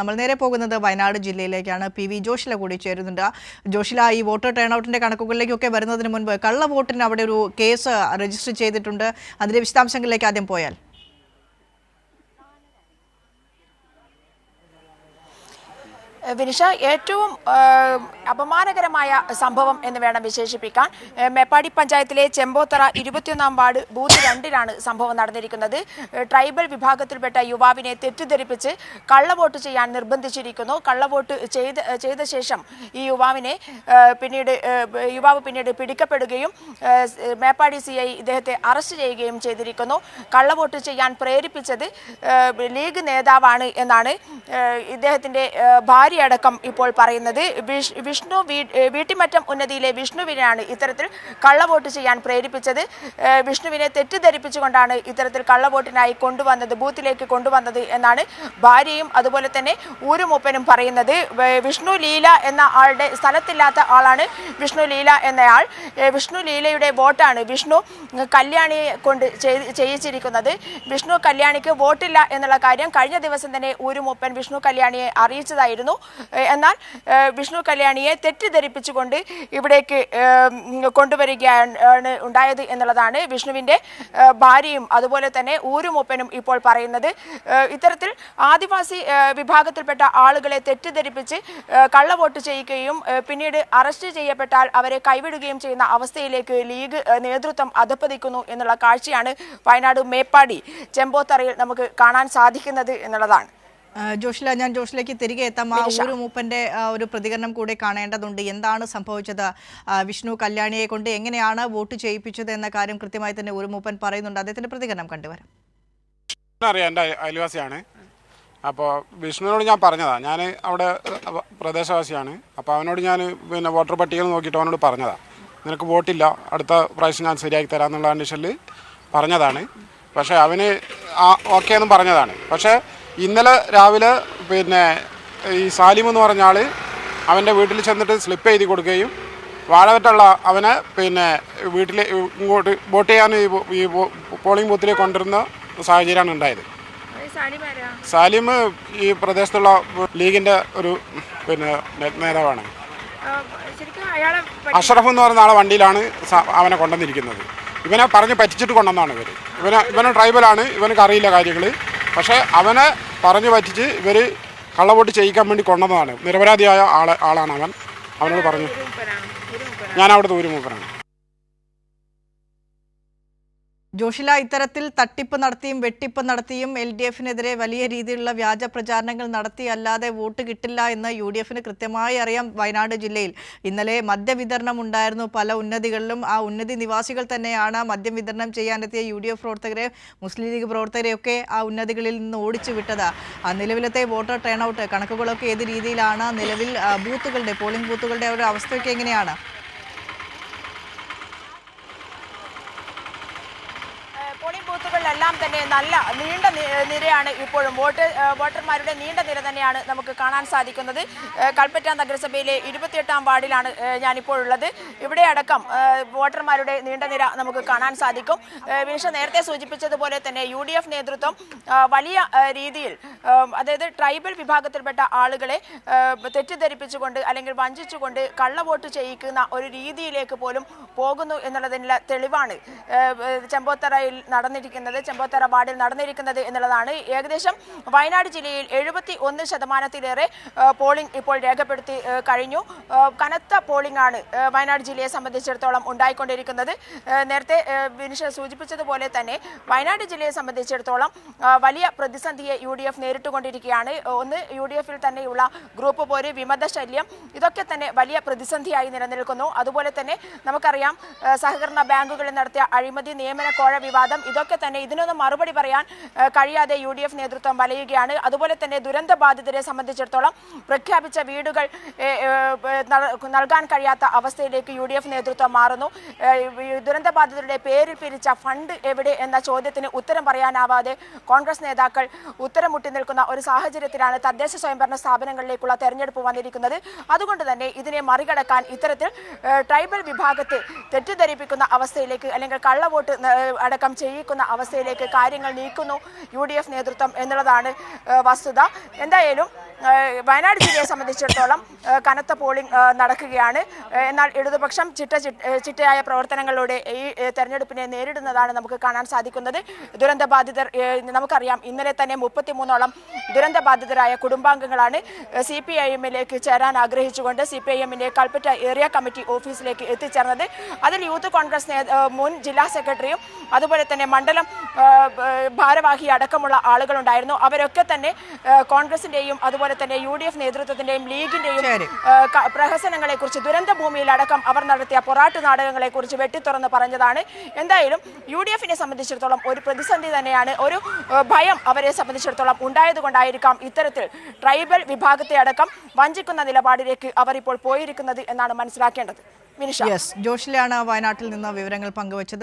നമ്മൾ നേരെ പോകുന്നത് വയനാട് ജില്ലയിലേക്കാണ്. പി വി ജോഷില കൂടി ചേരുന്നുണ്ട്. ജോഷില ഈ വോട്ടർ ടേൺ ഔട്ടിന്റെ കണക്കുകളിലേക്കൊക്കെ വരുന്നതിന് മുൻപ് കള്ളവോട്ടിന് അവിടെ ഒരു കേസ് രജിസ്റ്റർ ചെയ്തിട്ടുണ്ട്. അതിന്റെ വിശദാംശങ്ങളിലേക്ക് ആദ്യം പോയാൽ. വിനിഷ ഏറ്റവും അപമാനകരമായ സംഭവം എന്ന് വേണം വിശേഷിപ്പിക്കാൻ. മേപ്പാടി പഞ്ചായത്തിലെ ചെമ്പോത്തറ ഇരുപത്തിയൊന്നാം വാർഡ് ബൂത്ത് രണ്ടിലാണ് സംഭവം നടന്നിരിക്കുന്നത്. ട്രൈബൽ വിഭാഗത്തിൽപ്പെട്ട യുവാവിനെ തെറ്റിദ്ധരിപ്പിച്ച് കള്ളവോട്ട് ചെയ്യാൻ നിർബന്ധിച്ചിരിക്കുന്നു. കള്ളവോട്ട് ചെയ്ത ചെയ്ത ശേഷം ഈ യുവാവിനെ പിന്നീട് യുവാവ് പിന്നീട് പിടിക്കപ്പെടുകയും മേപ്പാടി സി ഐ ഇദ്ദേഹത്തെ അറസ്റ്റ് ചെയ്യുകയും ചെയ്തിരിക്കുന്നു. കള്ളവോട്ട് ചെയ്യാൻ പ്രേരിപ്പിച്ചത് ലീഗ് നേതാവാണ് എന്നാണ് ഇദ്ദേഹത്തിന്റെ ഇദ്ദേഹത്തിന്റെ ഭാര്യയടക്കം ഇപ്പോൾ പറയുന്നത്. വിഷ്ണു വീട്ടിമറ്റം ഉന്നതിയിലെ വിഷ്ണുവിനെയാണ് ഇത്തരത്തിൽ കള്ളവോട്ട് ചെയ്യാൻ പ്രേരിപ്പിച്ചത്. വിഷ്ണുവിനെ തെറ്റിദ്ധരിപ്പിച്ചുകൊണ്ടാണ് ഇത്തരത്തിൽ കള്ളവോട്ടിനായി കൊണ്ടുവന്നത് ബൂത്തിലേക്ക് കൊണ്ടുവന്നത് എന്നാണ് ഭാര്യയും അതുപോലെ തന്നെ ഊരുമൂപ്പനും പറയുന്നത്. വിഷ്ണു ലീല എന്ന ആളുടെ സ്ഥലത്തില്ലാത്ത ആളാണ് വിഷ്ണു ലീല എന്നയാൾ. വിഷ്ണു ലീലയുടെ വോട്ടാണ് വിഷ്ണു കല്യാണിയെ കൊണ്ട് ചെയ്യിച്ചിരിക്കുന്നത്. വിഷ്ണു കല്യാണിക്ക് വോട്ടില്ല എന്നുള്ള കാര്യം കഴിഞ്ഞ ദിവസം തന്നെ ഊരുമൂപ്പൻ വിഷ്ണു കല്യാണിയെ അറിയിച്ചതായിരുന്നു. എന്നാൽ വിഷ്ണു കല്യാണിയെ തെറ്റിദ്ധരിപ്പിച്ചുകൊണ്ട് ഇവിടേക്ക് കൊണ്ടുവരികയാണ് ഉണ്ടായത് എന്നുള്ളതാണ് വിഷ്ണുവിന്റെ ഭാര്യയും അതുപോലെ തന്നെ ഊരുമൂപ്പനും ഇപ്പോൾ പറയുന്നത്. ഇത്തരത്തിൽ ആദിവാസി വിഭാഗത്തിൽപ്പെട്ട ആളുകളെ തെറ്റിദ്ധരിപ്പിച്ച് കള്ളവോട്ട് ചെയ്യുകയും പിന്നീട് അറസ്റ്റ് ചെയ്യപ്പെട്ടാൽ അവരെ കൈവിടുകയും ചെയ്യുന്ന അവസ്ഥയിലേക്ക് ലീഗ് നേതൃത്വം അധപ്പതിക്കുന്നു എന്നുള്ള കാഴ്ചയാണ് വയനാട് മേപ്പാടി ചെമ്പോത്തറയിൽ നമുക്ക് കാണാൻ സാധിക്കുന്നത് എന്നുള്ളതാണ്. ജോഷില ഞാൻ ജോഷിലേക്ക് തിരികെ എത്താം. ആ ഊരു മൂപ്പന്റെ ഒരു പ്രതികരണം കൂടെ കാണേണ്ടതുണ്ട്. എന്താണ് സംഭവിച്ചത്? വിഷ്ണു കല്യാണിയെ കൊണ്ട് എങ്ങനെയാണ് വോട്ട് ചെയ്യിപ്പിച്ചത് എന്ന കാര്യം കൃത്യമായി തന്നെ ഊരു മൂപ്പൻ പറയുന്നുണ്ട്. അദ്ദേഹത്തിന്റെ പ്രതികരണം കണ്ടുവരാം. അറിയാം. എന്റെ അയ- അയൽവാസിയാണ്. അപ്പോൾ വിഷ്ണുവിനോട് ഞാൻ പറഞ്ഞതാ. ഞാൻ അവിടെ പ്രദേശവാസിയാണ്. അപ്പോൾ അവനോട് ഞാൻ പിന്നെ വോട്ടർ പട്ടികയിൽ നോക്കിയിട്ട് അവനോട് പറഞ്ഞതാ. നിനക്ക് വോട്ടില്ല. അടുത്ത പ്രാവശ്യം ഞാൻ ശരിയാക്കി തരാമെന്നുള്ള കണ്ടീഷനിൽ പറഞ്ഞതാണ്. പക്ഷേ അവന് ആ ഓക്കെ എന്നും പറഞ്ഞതാണ്. പക്ഷേ ഇന്നലെ രാവിലെ പിന്നെ ഈ സാലിം എന്ന് പറഞ്ഞ ആൾ അവന്റെ വീട്ടിൽ ചെന്നിട്ട് സ്ലിപ്പ് എഴുതി കൊടുക്കുകയും വാഴവറ്റുള്ള അവനെ പിന്നെ വീട്ടിൽ ഇങ്ങോട്ട് വോട്ട് ചെയ്യാൻ ഈ പോളിംഗ് ബൂത്തിലേക്ക് കൊണ്ടുവരുന്ന സാഹചര്യമാണ് ഉണ്ടായത്. സാലിം ഈ പ്രദേശത്തുള്ള ലീഗിന്റെ ഒരു പിന്നെ നേതാവാണ്. അഷറഫ് എന്ന് പറയുന്ന ആളെ വണ്ടിയിലാണ് അവനെ കൊണ്ടുവന്നിരിക്കുന്നത്. ഇവനെ പറഞ്ഞ് പറ്റിച്ചിട്ട് കൊണ്ടുവന്നാണ് ഇവർ ഇവനെ ഇവന് ട്രൈബലാണ് ഇവനക്ക് അറിയില്ല കാര്യങ്ങൾ പക്ഷേ അവനെ പറഞ്ഞു പറ്റിച്ച് ഇവർ കള്ളവോട്ട് ചെയ്യിക്കാൻ വേണ്ടി കൊണ്ടുവന്നതാണ്. നിരപരാധിയായ ആളെ ആളാണ് അവൻ. അവനോട് പറഞ്ഞു. ഞാൻ അവിടെ ദൂരമൂപ്പനാണ് ജോഷില ഇത്തരത്തിൽ തട്ടിപ്പ് നടത്തിയും വെട്ടിപ്പ് നടത്തിയും എൽ ഡി എഫിനെതിരെ വലിയ രീതിയിലുള്ള വ്യാജ പ്രചാരണങ്ങൾ നടത്തി അല്ലാതെ വോട്ട് കിട്ടില്ല എന്ന് യു ഡി എഫിന് കൃത്യമായി അറിയാം വയനാട് ജില്ലയിൽ. ഇന്നലെ മദ്യവിതരണം ഉണ്ടായിരുന്നു പല ഉന്നതികളിലും. ആ ഉന്നതി നിവാസികൾ തന്നെയാണ് മദ്യം വിതരണം ചെയ്യാനെത്തിയ യു ഡി എഫ് പ്രവർത്തകരെ മുസ്ലിം ലീഗ് പ്രവർത്തകരെയൊക്കെ ആ ഉന്നതികളിൽ നിന്ന് ഓടിച്ചു വിട്ടത്. ആ നിലവിലത്തെ വോട്ടർ ടേൺ ഔട്ട് കണക്കുകളൊക്കെ ഏത് രീതിയിലാണ്? നിലവിൽ ബൂത്തുകളുടെ പോളിംഗ് ബൂത്തുകളുടെ ഒരു അവസ്ഥയൊക്കെ എങ്ങനെയാണ് ഏഹ് പോളിംഗ് ബൂത്തുകളിലെല്ലാം തന്നെ നല്ല നീണ്ട നിരയാണ് ഇപ്പോഴും വോട്ട് വോട്ടർമാരുടെ നീണ്ട നിര തന്നെയാണ് നമുക്ക് കാണാൻ സാധിക്കുന്നത്. കൽപ്പറ്റ നഗരസഭയിലെ ഇരുപത്തിയെട്ടാം വാർഡിലാണ് ഞാനിപ്പോഴുള്ളത്. ഇവിടെ അടക്കം വോട്ടർമാരുടെ നീണ്ട നിര നമുക്ക് കാണാൻ സാധിക്കും. വിനിഷ നേരത്തെ സൂചിപ്പിച്ചതുപോലെ തന്നെ യു നേതൃത്വം വലിയ രീതിയിൽ അതായത് ട്രൈബൽ വിഭാഗത്തിൽപ്പെട്ട ആളുകളെ തെറ്റിദ്ധരിപ്പിച്ചുകൊണ്ട് അല്ലെങ്കിൽ വഞ്ചിച്ചുകൊണ്ട് കള്ളവോട്ട് ചെയ്യിക്കുന്ന ഒരു രീതിയിലേക്ക് പോലും പോകുന്നു എന്നുള്ളതിനുള്ള തെളിവാണ് ചെമ്പോത്തറയിൽ നടന്നിരിക്കുന്നത്. ചെമ്പോത്തറ വാർഡിൽ നടന്നിരിക്കുന്നത് എന്നുള്ളതാണ്. ഏകദേശം വയനാട് ജില്ലയിൽ എഴുപത്തി ഒന്ന് ശതമാനത്തിലേറെ പോളിംഗ് ഇപ്പോൾ രേഖപ്പെടുത്തി കഴിഞ്ഞു. കനത്ത പോളിംഗ് ആണ് വയനാട് ജില്ലയെ സംബന്ധിച്ചിടത്തോളം ഉണ്ടായിക്കൊണ്ടിരിക്കുന്നത്. നേരത്തെ വിനിഷ സൂചിപ്പിച്ചതുപോലെ തന്നെ വയനാട് ജില്ലയെ സംബന്ധിച്ചിടത്തോളം വലിയ പ്രതിസന്ധിയെ യു ഡി എഫ് നേരിട്ടുകൊണ്ടിരിക്കുകയാണ്. ഒന്ന് യു ഡി എഫിൽ തന്നെയുള്ള ഗ്രൂപ്പ് പോര് വിമത ശല്യം ഇതൊക്കെ തന്നെ വലിയ പ്രതിസന്ധിയായി നിലനിൽക്കുന്നു. അതുപോലെ തന്നെ നമുക്കറിയാം സഹകരണ ബാങ്കുകളിൽ നടത്തിയ അഴിമതി നിയമന കോഴ വിവാദം ഇതൊക്കെ തന്നെ ഇതിനൊന്നും മറുപടി പറയാൻ കഴിയാതെ യു നേതൃത്വം വലയുകയാണ്. അതുപോലെ തന്നെ ദുരന്ത ബാധിതരെ സംബന്ധിച്ചിടത്തോളം പ്രഖ്യാപിച്ച വീടുകൾ നൽകാൻ കഴിയാത്ത അവസ്ഥയിലേക്ക് യു നേതൃത്വം മാറുന്നു. ദുരന്ത ബാധിതരുടെ പേരിൽ പിരിച്ച ഫണ്ട് എവിടെ എന്ന ചോദ്യത്തിന് ഉത്തരം പറയാനാവാതെ കോൺഗ്രസ് നേതാക്കൾ ഉത്തരം മുട്ടി നിൽക്കുന്ന ഒരു സാഹചര്യത്തിലാണ് തദ്ദേശ സ്വയംഭരണ സ്ഥാപനങ്ങളിലേക്കുള്ള തെരഞ്ഞെടുപ്പ് വന്നിരിക്കുന്നത്. അതുകൊണ്ട് തന്നെ ഇതിനെ മറികടക്കാൻ ഇത്തരത്തിൽ ട്രൈബൽ വിഭാഗത്തെ തെറ്റിദ്ധരിപ്പിക്കുന്ന അവസ്ഥയിലേക്ക് അല്ലെങ്കിൽ കള്ളവോട്ട് അടക്കം ചെയ്യിക്കുന്ന അവസ്ഥയിലേക്ക് കാര്യങ്ങൾ നീക്കുന്നു. യു നേതൃത്വം എന്നുള്ളതാണ് വസ്തുത. എന്തായാലും വയനാട് ജില്ലയെ സംബന്ധിച്ചിടത്തോളം കനത്ത പോളിംഗ് നടക്കുകയാണ്. എന്നാൽ ഇടതുപക്ഷം ചിട്ട ചിട്ട- ചിട്ടയായ പ്രവർത്തനങ്ങളിലൂടെ ഈ തെരഞ്ഞെടുപ്പിനെ നേരിടുന്നതാണ് നമുക്ക് കാണാൻ സാധിക്കുന്നത്. ദുരന്ത ബാധിതർ നമുക്കറിയാം ഇന്നലെ തന്നെ മുപ്പത്തിമൂന്നോളം ദുരന്ത ബാധിതരായ കുടുംബാംഗങ്ങളാണ് സി പി ഐ എമ്മിലേക്ക് ചേരാൻ ആഗ്രഹിച്ചുകൊണ്ട് സി പി ഐ എമ്മിന്റെ കൽപ്പറ്റ ഏരിയ കമ്മിറ്റി ഓഫീസിലേക്ക് എത്തിച്ചേർന്നത്. അതിൽ യൂത്ത് കോൺഗ്രസ് മുൻ ജില്ലാ സെക്രട്ടറിയും അതുപോലെ തന്നെ മണ്ഡലം ഭാരവാഹി അടക്കമുള്ള ആളുകളുണ്ടായിരുന്നു. അവരൊക്കെ തന്നെ കോൺഗ്രസിന്റെയും കോൺഗ്രസിന്റെയും അതുപോലെ തന്നെ യു ഡി എഫ് നേതൃത്വത്തിന്റെയും ലീഗിന്റെയും പ്രഹസനങ്ങളെ കുറിച്ച് ദുരന്ത ഭൂമിയിലടക്കം അവർ നടത്തിയ പൊറാട്ട് നാടകങ്ങളെ കുറിച്ച് വെട്ടിത്തുറന്ന് പറഞ്ഞതാണ്. എന്തായാലും യു ഡി എഫിനെ സംബന്ധിച്ചിടത്തോളം ഒരു പ്രതിസന്ധി തന്നെയാണ്. ഒരു ഭയം അവരെ സംബന്ധിച്ചിടത്തോളം ഉണ്ടായതുകൊണ്ടായിരിക്കാം ഇത്തരത്തിൽ ട്രൈബൽ വിഭാഗത്തെ അടക്കം വഞ്ചിക്കുന്ന നിലപാടിലേക്ക് അവർ ഇപ്പോൾ പോയിരിക്കുന്നത് എന്നാണ് മനസ്സിലാക്കേണ്ടത്. യെസ് ജോഷിലാണ് വയനാട്ടിൽ നിന്ന് വിവരങ്ങൾ പങ്കുവച്ചത്.